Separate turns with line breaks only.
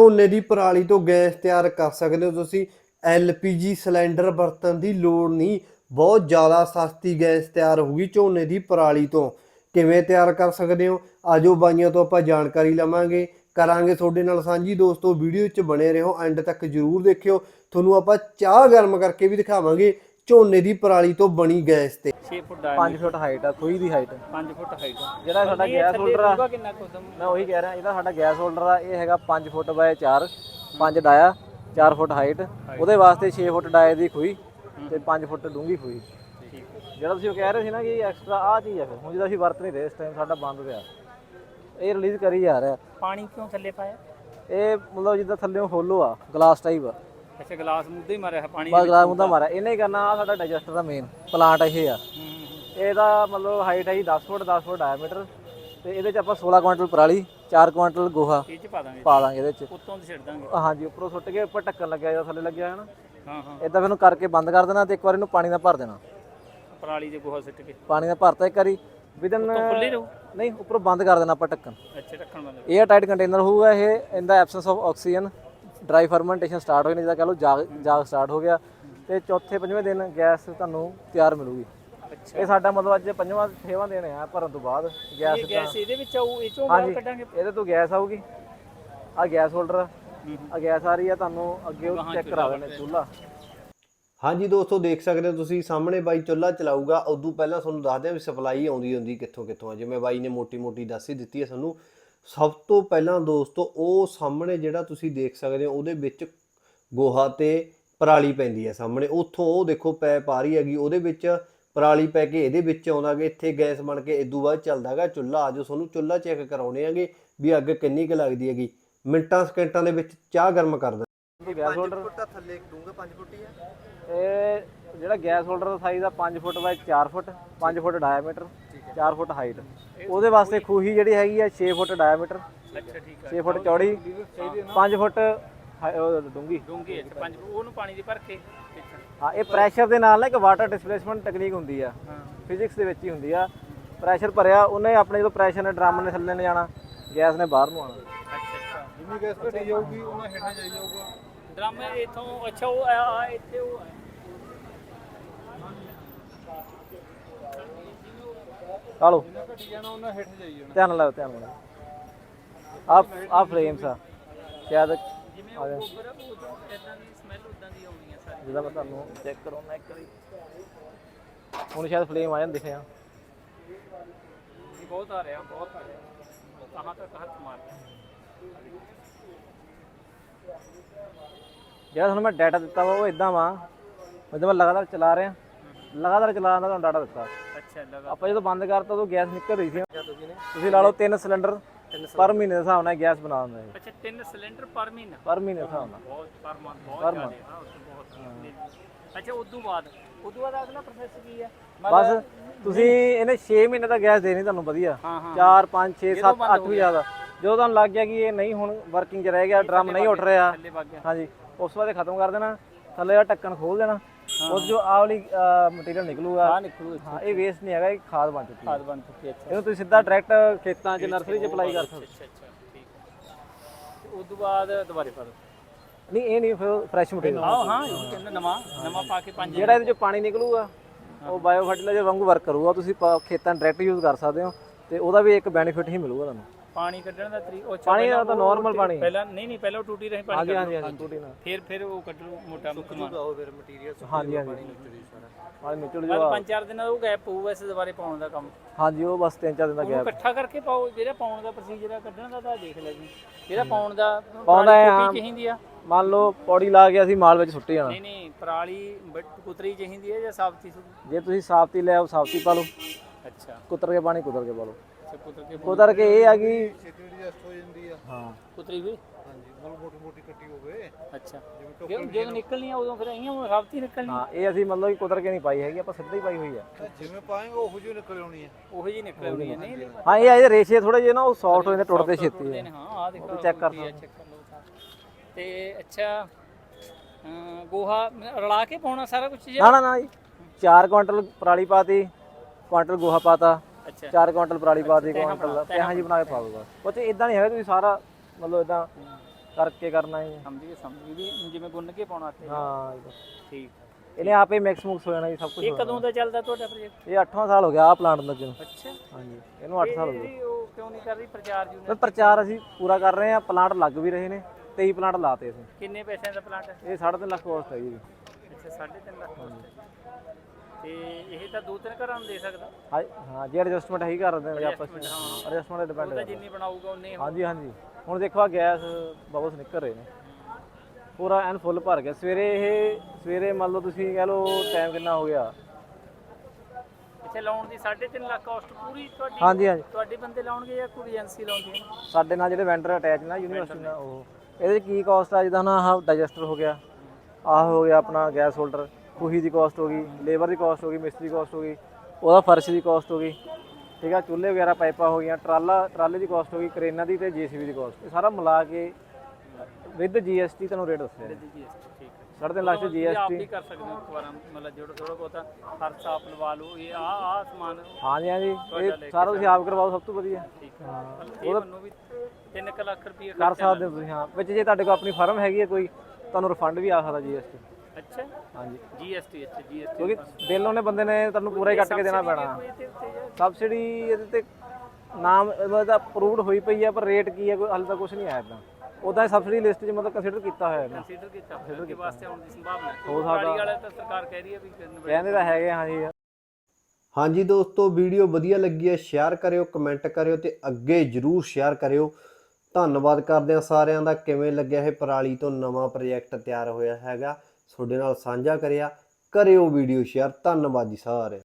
ਝੋਨੇ ਦੀ ਪਰਾਲੀ ਤੋਂ ਗੈਸ ਤਿਆਰ ਕਰ ਸਕਦੇ ਹੋ ਤੁਸੀਂ। LPG ਸਿਲੰਡਰ ਵਰਤਣ ਦੀ ਲੋੜ ਨਹੀਂ। ਬਹੁਤ ਜ਼ਿਆਦਾ ਸਸਤੀ ਗੈਸ ਤਿਆਰ ਹੋਊਗੀ ਝੋਨੇ ਦੀ ਪਰਾਲੀ ਤੋਂ। ਕਿਵੇਂ ਤਿਆਰ ਕਰ ਸਕਦੇ ਹੋ? ਆਜੋ ਬਾਈਆਂ ਤੋਂ ਆਪਾਂ ਜਾਣਕਾਰੀ ਲਵਾਂਗੇ। ਕਰਾਂਗੇ ਤੁਹਾਡੇ ਨਾਲ ਸਾਂਝੀ। ਦੋਸਤੋ, ਵੀਡੀਓ 'ਚ ਬਣੇ ਰਹੋ ਐਂਡ ਤੱਕ ਜਰੂਰ ਦੇਖਿਓ। ਤੁਹਾਨੂੰ ਆਪਾਂ ਚਾਹ ਗਰਮ ਕਰਕੇ ਵੀ ਦਿਖਾਵਾਂਗੇ। ਝੋਨੇ ਦੀ ਪਰਾਲੀ ਤੋਂ ਬਣੀ ਗੈਸ ਤੇ।
6 ਫੁੱਟ ਦਾ
5 ਫੁੱਟ ਹਾਈਟ ਆ ਖੂਹੀ ਦੀ ਹਾਈਟ
5 ਫੁੱਟ ਹਾਈਟ
ਜਿਹੜਾ ਸਾਡਾ ਗੈਸ ਹੋਲਡਰ ਆ। ਮੈਂ ਉਹੀ ਕਹਿ ਰਿਹਾ ਇਹਦਾ ਸਾਡਾ ਗੈਸ ਹੋਲਡਰ ਆ ਇਹ ਹੈਗਾ 5 ਫੁੱਟ ਬਾਏ 4 5 ਡਾਇਆ 4 ਫੁੱਟ ਹਾਈਟ ਉਹਦੇ ਵਾਸਤੇ 6 ਫੁੱਟ ਡਾਏ ਦੀ ਖੂਹੀ ਤੇ 5 ਫੁੱਟ ਡੂੰਘੀ ਖੂਹੀ ਜਿਹੜਾ ਤੁਸੀਂ ਉਹ ਕਹਿ ਰਹੇ ਸੀ ਨਾ ਕਿ ਐਕਸਟਰਾ ਆ ਚੀਜ਼ ਆ ਫਿਰ ਹੁਣ ਜਿਹਦਾ ਅਸੀਂ ਵਰਤ ਨਹੀਂ ਰਹੇ ਇਸ ਟਾਈਮ ਸਾਡਾ ਬੰਦ ਪਿਆ। ਇਹ ਰਿਲੀਜ਼ ਕਰੀ ਜਾ ਰਿਹਾ।
ਪਾਣੀ ਕਿਉਂ ਥੱਲੇ ਪਾਇਆ?
ਇਹ ਮਤਲਬ ਜਿੱਦਾਂ ਥੱਲੇੋਂ ਹੋਲੋ ਆ ਗਲਾਸ ਟਾਈਪ ਆ।
ਅੱਛਾ ਗਲਾਸ ਮੁੱਦੇ ਹੀ ਮਾਰਿਆ ਹੈ ਪਾਣੀ
ਬਸ ਗਲਾਸ ਮੁੰਦਾ ਮਾਰਿਆ। ਇਹਨੇ ਹੀ ਕਰਨਾ ਆ ਸਾਡਾ ਡਾਈਜੈਸਟਰ ਦਾ ਮੇਨ ਪਲਾਂਟ ਇਹ ਆ। ਇਹਦਾ ਮਤਲਬ ਹਾਈਟ ਹੈ ਜੀ 10 ਫੁੱਟ 10 ਫੁੱਟ ਡਾਇਮੀਟਰ ਤੇ ਇਹਦੇ ਚ ਆਪਾਂ 16 ਕੁਇੰਟਲ ਪਰਾਲੀ 4 ਕੁਇੰਟਲ ਗੋਹਾ
ਇਹ ਚ ਪਾ ਦਾਂਗੇ।
ਪਾ ਦਾਂਗੇ ਇਹਦੇ ਚ।
ਉੱਤੋਂ ਦੀ ਛੱਡ ਦਾਂਗੇ।
ਹਾਂਜੀ ਉੱਪਰੋਂ ਸੁੱਟ ਕੇ ਉੱਪਰ ਲੱਗਿਆ ਜਾਂ ਥੱਲੇ ਲੱਗਿਆ ਹੈ ਨਾ।
ਹਾਂ ਹਾਂ।
ਇਦਾਂ ਇਹਨੂੰ ਕਰਕੇ ਬੰਦ ਕਰ ਦੇਣਾ ਤੇ ਇੱਕ ਵਾਰ ਇਹਨੂੰ ਪਾਣੀ ਨਾਲ ਭਰ ਦੇਣਾ।
ਪਰਾਲੀ ਦੇ ਗੋਹਾ ਸਿੱਟ ਕੇ।
ਪਾਣੀ ਨਾਲ ਭਰਤਾ ਇੱਕ ਵਾਰੀ। ਵਿਦਨ
ਖੁੱਲੀ ਰਹੂ?
ਨਹੀਂ ਉੱਪਰੋਂ ਬੰਦ ਕਰ ਦੇਣਾ ਆਪਾਂ ਢੱਕਣ।
ਅੱਛਾ ਰੱਖਣ ਵਾਲਾ
에ਅਰ ਟਾਈਟ ਕੰਟੇਨਰ ਹੋਊਗਾ ਇਹ ਇਹਦਾ absence of oxygen dry fermentation start ਹੋਈ ਨਹੀਂ ਜਿੱਦਾਂ ਕਹ ਲਓ ਜਾਗ ਜਾਗ ਸਟਾਰਟ ਹੋ ਗਿਆ ਤੇ ਚੌਥੇ ਪੰਜਵੇਂ ਦਿਨ ਗੈਸ ਤੁਹਾਨੂੰ ਤਿਆਰ ਮਿਲੂਗੀ।
ਅੱਛਾ।
ਇਹ ਸਾਡਾ ਮਤਲਬ ਅੱਜ ਪੰਜਵਾਂ ਛੇਵਾਂ ਦਿਨ ਆ ਭਰਨ ਤੋਂ ਬਾਅਦ ਗੈਸ
ਇਹ ਗੈਸ ਇਹਦੇ ਵਿੱਚ ਆਊ ਇਹ ਚੋਂ ਬਾਹਰ ਕੱਢਾਂਗੇ?
ਇਹਦੇ ਤੋਂ ਗੈਸ ਆਊਗੀ। ਆ ਗੈਸ ਹੋਲਡਰ
ਹੂੰ,
ਆ ਗੈਸ ਆ ਰਹੀ ਆ ਤੁਹਾਨੂੰ ਅੱਗੇ ਉਹ ਚੈੱਕ ਕਰਾ ਦੇਣੇ ਚੁੱਲਾ
ਹਾਂਜੀ ਦੋਸਤੋ ਦੇਖ ਸਕਦੇ ਹੋ ਤੁਸੀਂ ਸਾਹਮਣੇ ਬਾਈ ਚੁੱਲ੍ਹਾ ਚਲਾਊਗਾ। ਉਦੋਂ ਪਹਿਲਾਂ ਤੁਹਾਨੂੰ ਦੱਸਦੇ ਹਾਂ ਵੀ ਸਪਲਾਈ ਆਉਂਦੀ ਹੁੰਦੀ ਕਿੱਥੋਂ ਕਿੱਥੋਂ ਜਿਵੇਂ ਬਾਈ ਨੇ ਮੋਟੀ-ਮੋਟੀ ਦੱਸ ਹੀ ਦਿੱਤੀ ਹੈ ਸਾਨੂੰ। ਸਭ ਤੋਂ ਪਹਿਲਾਂ ਦੋਸਤੋ ਉਹ ਸਾਹਮਣੇ ਜਿਹੜਾ ਤੁਸੀਂ ਦੇਖ ਸਕਦੇ ਹੋ ਉਹਦੇ ਵਿੱਚ ਗੋਹਾ ਤੇ ਪਰਾਲੀ ਪੈਂਦੀ ਹੈ ਸਾਹਮਣੇ। ਉੱਥੋਂ ਉਹ ਦੇਖੋ ਪੈਪ ਆ ਰਹੀ ਹੈਗੀ ਉਹਦੇ ਵਿੱਚ ਪਰਾਲੀ ਪੈ ਕੇ ਇਹਦੇ ਵਿੱਚ ਆਉਂਦਾ ਗੇ ਇੱਥੇ ਗੈਸ ਬਣ ਕੇ ਇਦੋਂ ਬਾਅਦ ਚੱਲਦਾਗਾ ਚੁੱਲ੍ਹਾ। ਆਜੋ ਤੁਹਾਨੂੰ ਚੁੱਲ੍ਹਾ ਚੈੱਕ ਕਰਾਉਣੇ ਆਗੇ ਵੀ ਅੱਗ ਕਿੰਨੀ ਕੁ ਲੱਗਦੀ ਹੈਗੀ। ਮਿੰਟਾਂ ਸਕਿੰਟਾਂ ਦੇ ਵਿੱਚ ਚਾਹ ਗਰਮ ਕਰ ਦਿੰਦਾ।
ਇਹ ਗੈਸ ਹੋਲਡਰ
ਫੁੱਟ ਥੱਲੇ ਡੂੰਗਾ 5 ਫੁੱਟ ਹੀ ਆ।
ਇਹ ਜਿਹੜਾ ਗੈਸ ਹੋਲਡਰ ਦਾ ਸਾਈਜ਼ ਆ 5 ਫੁੱਟ ਬਾਈ 4 ਫੁੱਟ 5 ਫੁੱਟ ਡਾਇਆਮੀਟਰ 4 ਫੁੱਟ ਹਾਈਟ ਉਹਦੇ ਵਾਸਤੇ ਖੂਹੀ ਜਿਹੜੀ ਹੈਗੀ ਆ 6 ਫੁੱਟ ਡਾਇਆਮੀਟਰ
ਅੱਛਾ ਠੀਕ ਆ
6 ਫੁੱਟ ਚੌੜੀ 5 ਫੁੱਟ
ਡੂੰਗੀ ਅੱਛਾ ਪੰਜ ਉਹਨੂੰ ਪਾਣੀ ਦੀ ਭਰ ਕੇ ਵਿੱਚ।
ਹਾਂ ਇਹ ਪ੍ਰੈਸ਼ਰ ਦੇ ਨਾਲ ਨਾ ਇੱਕ ਵਾਟਰ ਡਿਸਪਲੇਸਮੈਂਟ ਟੈਕਨੀਕ ਹੁੰਦੀ ਆ। ਫਿਜ਼ਿਕਸ ਦੇ ਵਿੱਚ ਹੀ ਹੁੰਦੀ ਆ। ਪ੍ਰੈਸ਼ਰ ਭਰਿਆ ਉਹਨੇ ਆਪਣੇ ਜਦੋਂ ਪ੍ਰੈਸ਼ਰ ਨੇ ਡਰਮ ਨੇ ਥੱਲੇ ਨੇ ਜਾਣਾ ਗੈਸ ਨੇ ਬਾਹਰ ਨੂੰ
ਅੱਛਾ ਅੱਛਾ।
ਜਿੰਨੀ ਗੈਸ ਘਟੀ ਜਾਊਗੀ ਉਹਨਾਂ ਹੇਠਾਂ ਜਾਈ ਜਾਊਗਾ।
ਡਰਮ ਇਥੋਂ ਅੱਛਾ ਉਹ ਆ- ਆ ਇੱਥੇ ਉਹ ਹੈ।
ਆ ਲਓ
ਜਿੰਨਾ ਘਟੀ ਜਾਣਾ ਉਹਨਾਂ ਹੇਠਾਂ ਜਾਈ ਜਾਣਾ।
ਧਿਆਨ ਨਾਲ ਲਾਓ ਧਿਆਨ ਨਾਲ ਆ ਆ ਫਰੇਮਸ ਆ। ਸ਼ਾਇਦ
ਜਿਵੇਂ
ਆ ਜਾ
ਉਹ ਗੋਬਰ ਆ ਉਹ ਇਦਾਂ ਦੀ ਸਮੈਲ ਉਦਾਂ ਦੀ ਆਉਣੀ ਆ ਸਾਰੀ।
ਜਿਹਦਾ ਮੈਂ ਤੁਹਾਨੂੰ ਚੈੱਕ ਕਰਾਉਣਾ ਇੱਕ ਵਾਰੀ। ਹੁਣ ਸ਼ਾਇਦ ਫਲੇਮ ਆ ਦਿਖਿਆ
ਇਹ ਬਹੁਤ ਆ ਰਿਹਾ ਬਹੁਤ ਆ ਰਿਹਾ। ਕਹਾਂ ਤੱਕ ਹੱਥ ਮਾਰ
ਜਿਹੜਾ ਤੁਹਾਨੂੰ ਮੈਂ ਡਾਟਾ ਦਿੱਤਾ ਵਾ ਉਹ ਇਦਾਂ ਵਾ। ਮਤਲਬ ਮੈਂ ਲਗਾਤਾਰ ਚਲਾ ਰਿਹਾ। ਲਗਾਤਾਰ ਚਲਾਉਣ ਦਾ ਤੁਹਾਨੂੰ ਡਾਟਾ ਦਿੱਤਾ।
ਅੱਛਾ ਲਗਾ
ਆਪਾਂ ਜਦੋਂ ਬੰਦ ਕਰਤਾ ਉਦੋਂ ਗੈਸ ਨਿਕਲ ਰਹੀ ਸੀ। ਤੁਸੀਂ ਲਾ ਲਓ ਤਿੰਨ ਸਿਲੰਡਰ ਪਰ ਮਹੀਨੇ ਦੇ ਹਿਸਾਬ ਨਾਲ ਗੈਸ ਬਣਾ ਦਿੰਦਾ
ਅੱਛਾ ਤਿੰਨ ਸਿਲੰਡਰ ਪਰ ਮਹੀਨਾ?
ਪਰ ਮਹੀਨੇ ਦੇ ਹਿਸਾਬ ਨਾਲ।
ਬਹੁਤ ਪਰ ਮੰਥ ਬਹੁਤ ਜ਼ਿਆਦਾ ਹੈ ਉਸ ਤੋਂ ਬਹੁਤ ਅੱਛਾ ਉਦੋਂ ਬਾਅਦ। ਉਦੋਂ ਬਾਅਦ ਅਗਲਾ ਪ੍ਰੋਸੈਸ ਕੀ ਹੈ?
ਬਸ ਤੁਸੀਂ ਇਹਨੇ 6 ਮਹੀਨੇ ਦਾ ਗੈਸ ਦੇਣੀ ਤੁਹਾਨੂੰ ਵਧੀਆ।
ਹਾਂ ਹਾਂ।
4 5 6 7 8 ਵੀ ਜ਼ਿਆਦਾ। ਜਦੋਂ ਤੁਹਾਨੂੰ ਲੱਗ ਗਿਆ ਕਿ ਇਹ ਨਹੀਂ ਹੁਣ ਵਰਕਿੰਗ 'ਚ ਰਹਿ ਗਿਆ ਡਰਮ ਨਹੀਂ ਉੱਠ ਰਿਹਾ ਹਾਂਜੀ ਉਸ ਇਹ ਖਤਮ ਕਰ ਦੇਣਾ ਥੱਲੇ ਦਾ ਢੱਕਣ ਖੋਲ ਦੇਣਾ ਉਸ ਜੋ ਆਹ ਵਾਲੀ ਮਟੀਰੀਅਲ ਨਿਕਲੂਗਾ ਹਾਂ ਇਹ ਵੇਸਟ ਨਹੀਂ ਹੈਗਾ ਇਹ ਖਾਦ ਬਣ ਚੁੱਕੀ ਹੈ।
ਖਾਦ ਬਣ ਚੁੱਕੀ ਹੈ ਅੱਛਾ।
ਇਹਨੂੰ ਤੁਸੀਂ ਸਿੱਧਾ ਡਾਇਰੈਕਟ ਖੇਤਾਂ 'ਚ ਨਰਸਰੀ 'ਚ ਅਪਲਾਈ ਕਰ ਸਕਦੇ
ਅੱਛਾ ਅੱਛਾ ਠੀਕ ਹੈ। ਤੇ ਬਾਅਦ ਦੁਬਾਰੇ ਦੋ
ਨਹੀਂ ਇਹ ਨਹੀਂ ਫਿਰ ਫਰੈਸ਼ ਮਟੀਰੀਅਲ
ਹਾਂ ਹਾਂ ਇਹ ਕਹਿੰਦਾ ਨਵਾਂ ਨਵਾਂ ਪਾ ਕੇ ਪੰਜ
ਜਿਹੜਾ ਇਹਦੇ 'ਚ ਪਾਣੀ ਨਿਕਲੂਗਾ ਉਹ ਬਾਇਓ ਫਰਟੀਲਾਈਜ਼ਰ ਵਾਂਗੂ ਵਰਕ ਕਰੂਗਾ ਤੁਸੀਂ ਖੇਤਾਂ ਡਾਇਰੈਕਟ ਯੂਜ਼ ਕਰ ਸਕਦੇ ਹੋ ਤੇ ਉਹਦਾ ਵੀ ਇੱਕ ਬੈਨੀਫਿਟ ਹੀ ਮਿਲੂਗਾ ਤੁਹਾਨੂੰ।
ਪਾਣੀ ਕੱਢਣ ਦਾ ਤਰੀਕ ਉਹ
ਪਾਣੀ ਦਾ ਤਾਂ normal ਪਾਣੀ।
ਪਹਿਲਾਂ ਨਹੀਂ ਨਹੀਂ ਪਹਿਲਾਂ ਉਹ ਟੂਟੀ ਰਹੀ ਪਾਣੀ
ਹਾਂਜੀ ਹਾਂਜੀ ਟੂਟੀ ਨਾਲ।
ਫਿਰ ਫਿਰ ਉਹ ਕੱਢ ਲਓ ਮੋਟਾ ਸਮਾਨ।
ਉਹ ਫਿਰ ਮਟੀਰੀਅਲ
ਹਾਂਜੀ ਹਾਂਜੀ। ਪਾਣੀ ਨਿਕਲ
ਬਾਅਦ
ਜੂਗਾ।
ਪੰਜ ਚਾਰ ਦਿਨਾਂ ਦਾ ਉਹ ਗੈਪ ਪਊਗਾ ਇਸ ਦੁਬਾਰੇ ਪਾਉਣ ਦਾ ਕੰਮ।
ਹਾਂਜੀ ਉਹ ਬਸ ਤਿੰਨ ਚਾਰ ਦਿਨ ਦਾ
ਉਹਨੂੰ
ਗੈਪ
ਇਕੱਠਾ ਕਰਕੇ ਪਾਓ ਜਿਹੜਾ ਪਾਉਣ ਦਾ ਪ੍ਰੋਸੀਜਰ ਆ ਕੱਢਣ ਦਾ ਤਾਂ ਦੇਖ ਲੈ ਜੀ। ਜਿਹੜਾ ਪਾਉਣ ਦਾ
ਪਾਉਂਦਾ ਹੈ, ਹਾਂ।
ਟੂਟੀ ਚਾਹੀਦੀ ਆ।
ਮੰਨ ਲਓ ਪੌੜੀ ਲਾ ਕੇ ਅਸੀਂ ਮਾਲ ਵਿੱਚ ਸੁੱਟੀ ਜਾਣਾ।
ਨਹੀਂ ਨਹੀਂ ਪਰਾਲੀ ਬਟ ਕੁਤਰੀ ਚਾਹੀਦੀ ਹੈ ਜਾਂ ਸਾਫਤੀ ਸੁ
ਜੇ ਤੁਸੀਂ ਸਾਫਤੀ ਲੈ ਆਓ ਸਾਫਤੀ ਪਾ ਲਓ।
ਅੱਛਾ।
ਕੁੱਤਰ ਕੇ ਪਾਣੀ ਕੁੱਤਰ ਕੇ ਪਾ ਲਓ।
ਅੱਛਾ ਕੁਤਰ ਕੇ
ਕੁੱਤਰ ਕੇ ਇਹ ਆ ਕਿ
ਛੇਤੀ ਐਡਜਸਟ ਹੋ ਜਾਂਦੀ ਆ
ਹਾਂ
ਕੁਤਰੀ ਵੀ?
ਹਾਂਜੀ ਮਤਲਬ ਮੋਟੀ ਮੋਟੀ ਕੱਟੀ ਹੋਵੇ।
ਅੱਛਾ।
ਜਿਵੇਂ
ਜਦੋਂ ਜਦੋਂ ਨਿਕਲਣੀ ਆ ਉਦੋਂ ਫਿਰ ਆਈਆਂ ਸਾਫਤੀ ਨਿਕਲਣੀ।
ਹਾਂ ਇਹ ਅਸੀਂ ਮਤਲਬ ਕਿ ਕੁੱਤਰ ਕੇ ਨਹੀਂ ਪਾਈ ਹੈਗੀ ਆਪਾਂ ਸਿੱਧਾ ਹੀ ਪਾਈ ਹੋਈ ਆ।
ਤਾਂ ਜਿਵੇਂ ਪਾਏਗਾ ਉਹੋ ਜਿਹੀ ਨਿਕਲ ਆਉਣੀ ਆ।
ਉਹੀ ਜੀ ਨਿਕਲ ਆਉਣੀ ਹੈ ਨਹੀਂ।
ਹਾਂ ਇਹ ਇਹਦੇ ਰੇਸ਼ੇ ਥੋੜੇ ਜਿਹੇ ਨਾ ਉਹ ਸੌਫਟ ਹੋ ਜਾਂਦੇ ਟੁੱਟਦੇ ਛੇਤੀ
ਟੁੱਟਦੇ
ਆ
ਨੇ ਹਾਂ ਆ ਦੇਖੋ
check ਕਰ
ਚੈੱਕ ਕਰ ਲਓ ਤਾਂ। ਅੱਛਾ ਗੋਹਾ ਰਲਾ ਕੇ ਪਾਉਣਾ ਸਾਰਾ ਕੁਝ
ਨਾ ਨਾ ਨਾ ਜੀ 4 ਕੁਇੰਟਲ ਪਰਾਲੀ ਪਾਤੀ ਕੁਇੰਟਲ ਗੋਹਾ ਪਾਤਾ।
ਅੱਛਾ।
4 ਕੁਇੰਟਲ ਪਰਾਲੀ ਪਾਤੀ ਕੁਇੰਟਲ ਪਿਆਹਾਂ ਜੀ ਬਣਾ ਕੇ ਪਾ ਉਹ ਤੇ ਇਦਾਂ ਨਹੀਂ ਹੈਗਾ ਤੁਸੀਂ ਸਾਰਾ ਮਤਲਬ ਇਦਾਂ ਕਰਕੇ ਕਰਨਾ ਜੀ
ਸਮਝ ਗਏ ਸਮਝ ਗਏ। ਵੀ ਜਿਵੇਂ ਗੁੰਨ ਕੇ ਪਾਉਣਾ ਤੇ
ਹਾਂ।
ਠੀਕ।
ਇਹਨੇ ਆਪੇ ਮਿਕਸ ਮੁਕਸ ਹੋ ਜਾਣਾ ਜੀ ਸਭ ਕੁਝ
ਇਹ ਕਦੋਂ ਦਾ ਚੱਲਦਾ ਤੁਹਾਡਾ ਪ੍ਰੋਜੈਕਟ
ਇਹ 8ਵਾਂ ਸਾਲ ਹੋ ਗਿਆ ਆ ਪਲਾਂਟ ਲੱਗੇ ਨੂੰ।
ਅੱਛਾ।
ਹਾਂਜੀ ਇਹਨੂੰ 8 ਸਾਲ ਹੋ ਗਏ।
ਉਹ ਕਿਉਂ ਨਹੀਂ ਕਰ ਰਹੀ? ਪ੍ਰਚਾਰ
ਬਸ ਪ੍ਰਚਾਰ ਅਸੀਂ ਪੂਰਾ ਕਰ ਰਹੇ ਆ ਪਲਾਂਟ ਲੱਗ ਵੀ ਰਹੇ ਨੇ 23 ਪਲਾਂਟ ਲਾਤੇ ਅਸੀਂ।
ਕਿੰਨੇ ਪੈਸਿਆਂ ਦਾ ਪਲਾਂਟ ਹੈ
ਇਹ 3.5 ਲੱਖ ਕੋਸਟ ਹੈ ਜੀ।
ਅੱਛਾ 3.5 ਲੱਖ ਹੈ। ਤੇ ਇਹ ਤਾਂ ਦੋ ਤਿੰਨ ਘਰਾਂ ਨੂੰ ਦੇ ਸਕਦਾ।
ਹਾਂ ਹਾਂ ਜੇ ਐਡਜਸਟਮੈਂਟ ਹੀ ਕਰਦੇ ਨੇ ਆਪਸ ਵਿੱਚ।
ਹਾਂ।
ਐਡਜਸਟਮੈਂਟ ਡਿਪੈਂਡ
ਉਹ ਤਾਂ ਜਿੰਨੀ ਬਣਾਊਗਾ ਉਨੇ
ਹਾਂਜੀ ਹਾਂਜੀ। ਹੁਣ ਦੇਖੋ ਆ ਗੈਸ ਬਬਲਸ ਨਿਕਲ ਰਹੇ ਨੇ। ਪੂਰਾ ਐਨ ਫੁੱਲ ਭਰ ਗਿਆ। ਸਵੇਰੇ ਇਹ ਸਵੇਰੇ ਮੰਨ ਲਓ ਤੁਸੀਂ ਕਹਿ ਲਓ ਟਾਈਮ ਕਿੰਨਾ ਹੋ ਗਿਆ?
ਅੱਛਾ ਲਾਉਣ ਦੀ 3.5 ਲੱਖ ਕਾਸਟ ਪੂਰੀ ਤੁਹਾਡੀ
ਹਾਂਜੀ ਹਾਂਜੀ।
ਤੁਹਾਡੇ ਬੰਦੇ ਲਾਉਣਗੇ ਜਾਂ ਕੋਈ ਏਜੰਸੀ ਲਾਉਂਦੀ ਹੈ?
ਸਾਡੇ ਨਾਲ ਜਿਹੜੇ ਵੈਂਡਰ ਅਟੈਚ ਨੇ ਯੂਨੀਵਰਸਿਟੀ ਨਾਲ ਉਹ। ਇਹਦੇ 'ਚ ਕੀ ਕਾਸਟ ਆ? ਜਿੱਦਾਂ ਨਾ ਆਹ ਡਾਈਜੈਸਟਰ ਹੋ ਗਿਆ। ਆਹ ਹੋ ਗਿਆ ਆਪਣਾ ਗੈਸ ਹੋਲਡਰ ਖੂਹੀ ਦੀ ਕਾਸਟ ਹੋ ਗਈ ਲੇਬਰ ਦੀ ਕਾਸਟ ਹੋ ਗਈ ਮਿਸਤਰੀ ਕਾਸਟ ਹੋ ਗਈ ਉਹਦਾ ਫਰਸ਼ ਦੀ ਕਾਸਟ ਹੋ ਗਈ ਠੀਕ ਆ ਚੁੱਲ੍ਹੇ ਵਗੈਰਾ ਪਾਈਪਾਂ ਹੋ ਗਈਆਂ ਟਰਾਲਾ ਟਰਾਲੇ ਦੀ ਕਾਸਟ ਹੋ ਗਈ ਕਰੇਨਾਂ ਦੀ ਤੇ ਜੀਸੀਬੀ ਦੀ ਕਾਸਟ ਇਹ ਸਾਰਾ ਮਿਲਾ ਕੇ ਵਿਦ ਜੀਐਸਟੀ ਤੁਹਾਨੂੰ ਰੇਟ ਦੱਸਿਆ
ਜੀ ਠੀਕ ਹੈ।
ਸਾਢੇ ਤਿੰਨ ਲੱਖ ਚ
ਆਪ
ਜੀਐਸਟੀ
ਵੀ ਕਰ ਸਕਦੇ ਹੋ ਇੱਕ ਵਾਰ ਮਤਲਬ ਜਿਹੜਾ ਥੋੜਾ ਬਹੁਤਾ ਖਰਚ ਆਪ ਲਵਾ ਲਓ ਇਹ ਆ ਆ ਸਮਾਨ
ਹਾਂਜੀ ਹਾਂਜੀ ਇਹ ਸਾਰਾ ਤੁਸੀਂ ਆਪ ਕਰਵਾਓ ਸਭ ਤੋਂ ਵਧੀਆ।
ਠੀਕ ਹੈ।
ਹਾਂ
ਇਹ ਮੈਨੂੰ ਵੀ 3 ਲੱਖ ਰੁਪਏ
ਕਰ ਸਕਦੇ ਹੋ ਤੁਸੀਂ ਹਾਂ। ਵਿੱਚ ਜੇ ਤੁਹਾਡੇ ਕੋਲ ਆਪਣੀ ਫਰਮ ਹੈਗੀ ਹੈ ਕੋਈ ਤੁਹਾਨੂੰ ਰਿਫੰਡ ਵੀ ਆ ਸਕਦਾ ਜੀਐਸਟੀ
ਅੱਛਾ।
ਹਾਂਜੀ।
ਜੀਐਸਟੀ ਅੱਛਾ ਜੀਐਸਟੀ
ਕਿਉਂਕਿ ਬਿੱਲ ਉਹਨੇ ਬੰਦੇ ਨੇ ਤੁਹਾਨੂੰ ਪੂਰਾ ਹੀ ਕੱਟ ਕੇ ਦੇਣਾ ਪੈਣਾ।
ਜਾਂ-
ਸਬਸਿਡੀ ਇਹਦੇ ਤੇ ਨਾਮ ਮਤਲਬ ਅਪਰੂਵਡ ਹੋਈ ਪਈ ਹੈ ਪਰ ਰੇਟ ਕੀ ਹੈ ਕੋਈ ਹਾਲੇ ਤੱਕ ਕੁਝ ਨਹੀਂ ਆਇਆ ਇਦਾਂ। ਉਦਾਂ ਸਬਸਿਡੀ ਲਿਸਟ 'ਚ ਮਤਲਬ ਕੰਸੀਡਰ ਕੀਤਾ ਹੋਇਆ ਇਹਨੇ।
ਕੰਸੀਡਰ ਕੀਤਾ ਅੱਗੇ ਵਾਸਤੇ ਆਉਣ ਦੀ ਸੰਭਾਵਨਾ ਹੈ।
ਹੋ ਸਕਦਾ।
ਵਾਲਾ ਤਾਂ ਸਰਕਾਰ ਕਹਿ ਰਹੀ ਹੈ ਵੀ
ਕਹਿੰਦੇ ਤਾਂ ਹੈਗੇ ਹਾਂਜੀ।
ਹਾਂਜੀ ਦੋਸਤੋ ਵੀਡੀਓ ਵਧੀਆ ਲੱਗੀ ਹੈ ਸ਼ੇਅਰ ਕਰਿਓ ਕਮੈਂਟ ਕਰਿਓ ਤੇ ਅੱਗੇ ਜਰੂਰ ਸ਼ੇਅਰ ਕਰਿਓ। ਧੰਨਵਾਦ ਕਰਦੇ ਹਾਂ ਸਾਰਿਆਂ ਦਾ। ਕਿਵੇਂ ਲੱਗਿਆ ਇਹ ਪਰਾਲੀ ਤੋਂ ਨਵਾਂ ਪ੍ਰੋਜੈਕਟ ਤਿਆਰ ਹੋਇਆ ਹੈਗਾ? ਤੁਹਾਡੇ ਨਾਲ ਸਾਂਝਾ ਕਰਿਆ। ਕਰਿਓ ਵੀਡੀਓ ਸ਼ੇਅਰ। ਧੰਨਵਾਦ ਜੀ ਸਾਰੇ